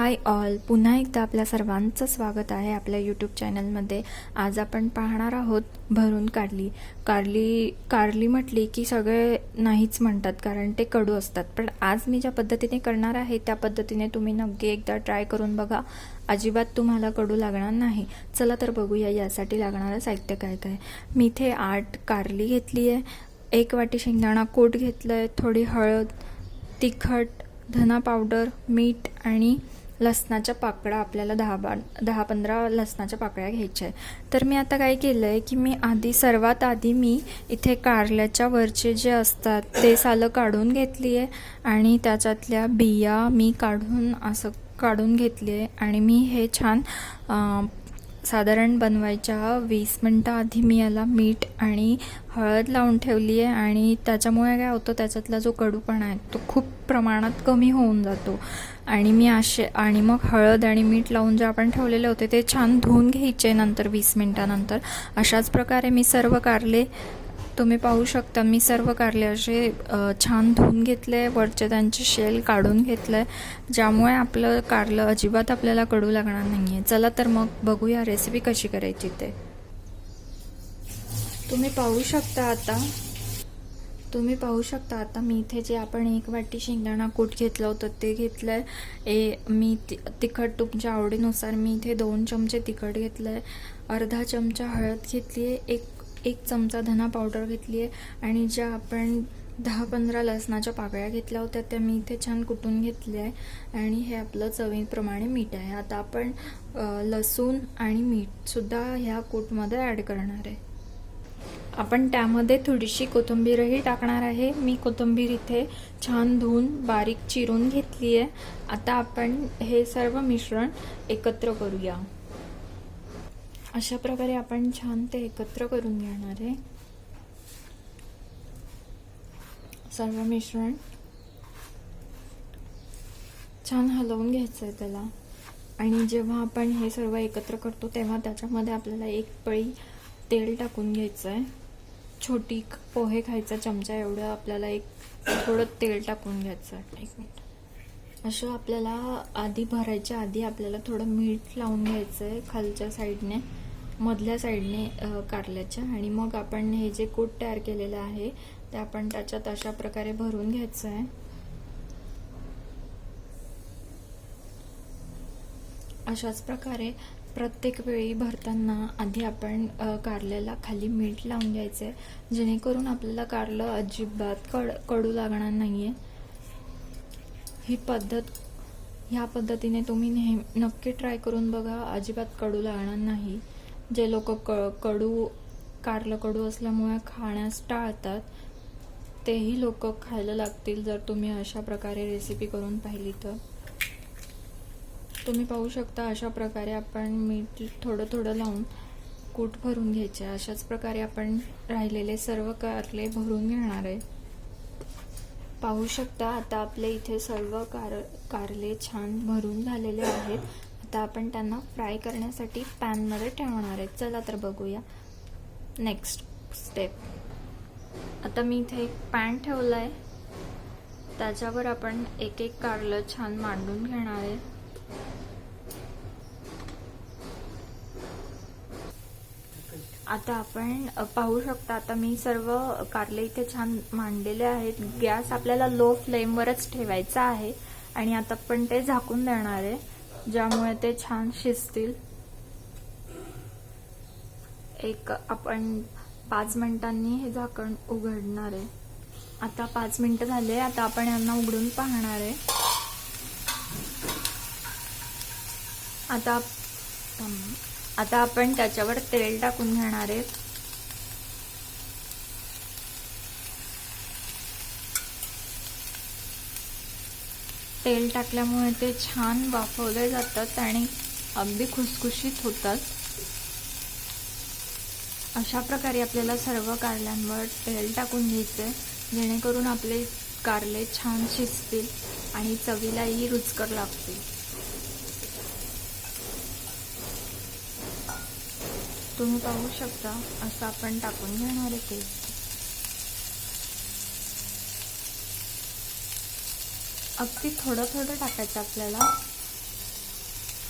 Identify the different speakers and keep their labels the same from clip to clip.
Speaker 1: Hi all. पुन्हा एकदा आपल्या सर्वांचं स्वागत आहे आपल्या यूट्यूब चॅनलमध्ये. आज आपण पाहणार आहोत भरून कारली कारली कारली म्हटली की सगळे नाहीच म्हणतात कारण ते कडू असतात. पण आज मी ज्या पद्धतीने करणार आहे त्या पद्धतीने तुम्ही नक्की एकदा ट्राय करून बघा. अजिबात तुम्हाला कडू लागणार नाही. चला तर बघूया यासाठी लागणारं साहित्य काय काय. मी इथे आठ कारली घेतली आहे. एक वाटी शेंगदाणा कोट घेतलं आहे थोडी हळद तिखट धना पावडर मीठ आणि लसणाच्या पाकळ्या आपल्याला दहा बा दहा पंधरा लसणाच्या पाकळ्या घ्यायच्या आहे तर मी आता काय केलं आहे की मी आधी सर्वात आधी मी इथे कारल्याच्या वरचे जे असतात ते सालं काढून घेतली आहे आणि त्याच्यातल्या बिया मी काढून असं काढून घेतली आहे आणि मी हे छान साधारण बनवायच्या वीस मिनटं आधी मी याला मीठ आणि हळद लावून ठेवली आहे आणि त्याच्यामुळे काय होतं त्याच्यातला जो कडूपणा आहे तो खूप प्रमाणात कमी होऊन जातो. आणि मी असे आणि मग हळद आणि मीठ लावून जे आपण ठेवलेले होते ते छान धुवून घ्यायचे नंतर वीस मिनटानंतर. अशाच प्रकारे मी सर्व कारले तुम्ही पाहू शकता मी सर्व कारले असे छान धुवून घेतले वरचे त्यांचे शेल काढून घेतलं ज्यामुळे आपलं कारलं अजिबात आपल्याला कडू लागणार नाही आहे चला तर मग बघूया रेसिपी कशी करायची ते. तुम्ही पाहू शकता आता तुम्ही पाहू शकता आता मी इथे जे आपण एक वाटी शेंगदाणा कूट घेतलं होतं ते घेतलं आहे ए मी ति तिखट तुमच्या आवडीनुसार मी इथे दोन चमचे तिखट घेतलं आहे अर्धा चमचा हळद घेतली आहे एक एक चमचा धना पावडर घेतली आहे आणि ज्या आपण दहा पंधरा लसणाच्या पाकळ्या घेतल्या होत्या त्या मी इथे छान कुटून घेतल्या आहे आणि हे आपलं चवीप्रमाणे मीठ आहे. आता आपण लसूण आणि मीठसुद्धा ह्या कूटमध्ये ॲड करणार आहे. आपण त्यामध्ये थोडीशी कोथिंबीरही टाकणार आहे. मी कोथिंबीर इथे छान धुवून बारीक चिरून घेतली आहे आता आपण हे सर्व मिश्रण एकत्र करूया. अशा प्रकारे आपण छान ते एकत्र करून घेणार आहे. सर्व मिश्रण. छान हलवून घ्यायचं आहे त्याला. आणि जेव्हा आपण हे सर्व एकत्र करतो तेव्हा त्याच्यामध्ये आपल्याला एक पळी तेल टाकून घ्यायचं आहे छोटी पोहे खायचा चमचा एवढं आपल्याला एक थोडं तेल टाकून घ्यायचं आहे. एक मिनिट. असं आपल्याला आधी भरायच्या आधी आपल्याला थोडं मीठ लावून घ्यायचं आहे खालच्या साईडने मधल्या साईडने कारल्याच्या. आणि मग आपण हे जे कूट तयार केलेलं आहे ते आपण त्याच्यात अशा प्रकारे भरून घ्यायचं आहे अशाच प्रकारे प्रत्येक वेळी भरताना आधी आपण कारल्याला खाली मीठ लावून घ्यायचं आहे जेणेकरून आपल्याला कारलं अजिबात कड कडू लागणार नाही आहे ही पद्धत ह्या पद्धतीने तुम्ही नेहमी नक्की ट्राय करून बघा. अजिबात कडू लागणार नाही. जे लोक क कडू कारलं कडू असल्यामुळे खाण्यास टाळतात तेही लोक खायला लागतील जर तुम्ही अशा प्रकारे रेसिपी करून पाहिली तर. तुम्ही पाहू शकता अशा प्रकारे आपण मीठ थोडं थोडं लावून कूट भरून घ्यायचे. अशाच प्रकारे आपण राहिलेले सर्व कारले भरून घेणार आहे. पाहू शकता आता आपले इथे सर्व कार कारले छान भरून झालेले आहेत. आता आपण त्यांना फ्राय करण्यासाठी पॅनमध्ये ठेवणार आहे चला तर बघूया. नेक्स्ट स्टेप आता मी इथे एक पॅन ठेवला आहे त्याच्यावर आपण एक एक कारलं छान मांडून घेणार आहे. आता आपण पाहू शकता आता मी सर्व कारले इथे छान मांडलेले आहेत. गॅस आपल्याला लो फ्लेमवरच ठेवायचा आहे आणि आता आपण ते झाकून देणार आहे ज्यामुळे ते छान शिजतील. एक आपण पाच मिनिटांनी हे झाकण उघडणार आहे. आता पाच मिनिटं झाले आता आपण यांना उघडून पाहणार आहे. आता आता आपण त्याच्यावर तेल टाकून घेणार आहे. तेल टाकल्यामुळे ते छान वाफवले जातात आणि अगदी खुसखुशीत होतात. अशा प्रकारे आपल्याला सर्व कारल्यांवर तेल टाकून घ्यायचे जेणेकरून आपले कारले छान शिजतील आणि चवीलाही रुचकर लागतील. तुम्ही पाहू शकता असं आपण टाकून घेणार आहे ते. अगदी थोडं थोडं टाकायचं आपल्याला.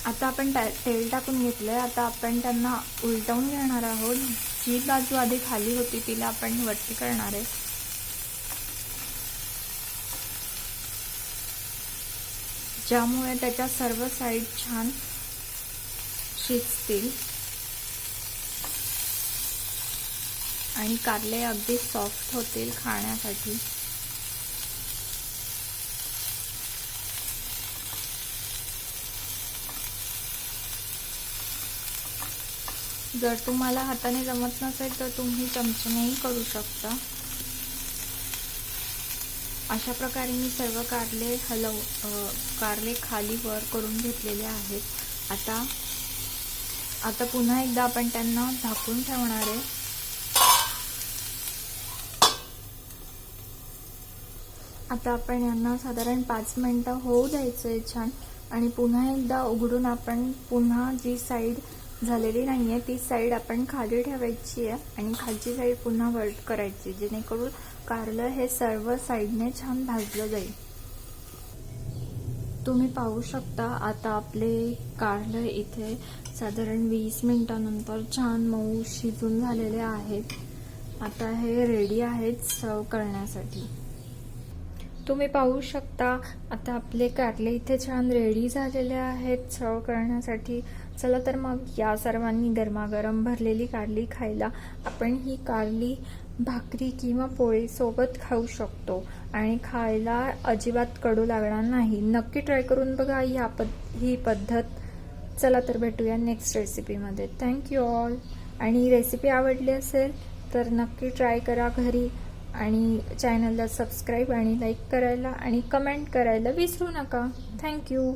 Speaker 1: आता आपण तेल टाकून घेतलंय. आता आपण त्यांना उलटवून घेणार आहोत. जी बाजू आधी खाली होती तिला आपण वरती करणार आहे. ज्यामुळे त्याच्या सर्व साईड छान शिजतील. आणि कारले अगदी सॉफ्ट होतील खाण्यासाठी. जर तुम्हाला हाताने जमत नसेल तर तुम्ही चमच्यानेही करू शकता. अशा प्रकारे मी सर्व कारले हलव कारले खाली वर करून घेतलेले आहेत. आता आता पुन्हा एकदा आपण त्यांना झाकून ठेवणार आहे. आता आपण यांना साधारण पाच मिनटं होऊ द्यायचं आहे छान. आणि पुन्हा एकदा उघडून आपण पुन्हा जी साईड झालेली नाही आहे ती साईड आपण खाली ठेवायची आहे आणि खालची साईड पुन्हा वर्ट करायची जेणेकरून कारलं हे सर्व साईडने छान भाजलं जाईल. तुम्ही पाहू शकता आता आपले कारलं इथे साधारण वीस मिनिटानंतर छान मऊ शिजून झालेले आहेत. आता हे रेडी आहेत सर्व करण्यासाठी. तुम्ही पाहू शकता. आता आपले कारले इथे छान रेडी झालेले आहेत सर्व करण्यासाठी. चला तर मग या सर्वांनी गरमागरम भरलेली कारली खायला. आपण ही कारली भाकरी किंवा पोळीसोबत खाऊ शकतो. आणि खायला अजिबात कडू लागणार नाही. नक्की ट्राय करून बघा या पद ही पद्धत. चला तर भेटूया नेक्स्ट रेसिपीमध्ये. Thank you all. आणि रेसिपी आवडली असेल तर नक्की ट्राय करा घरी. आणि चॅनलला सबस्क्राईब आणि लाईक करायला आणि कमेंट करायला विसरू नका. थँक्यू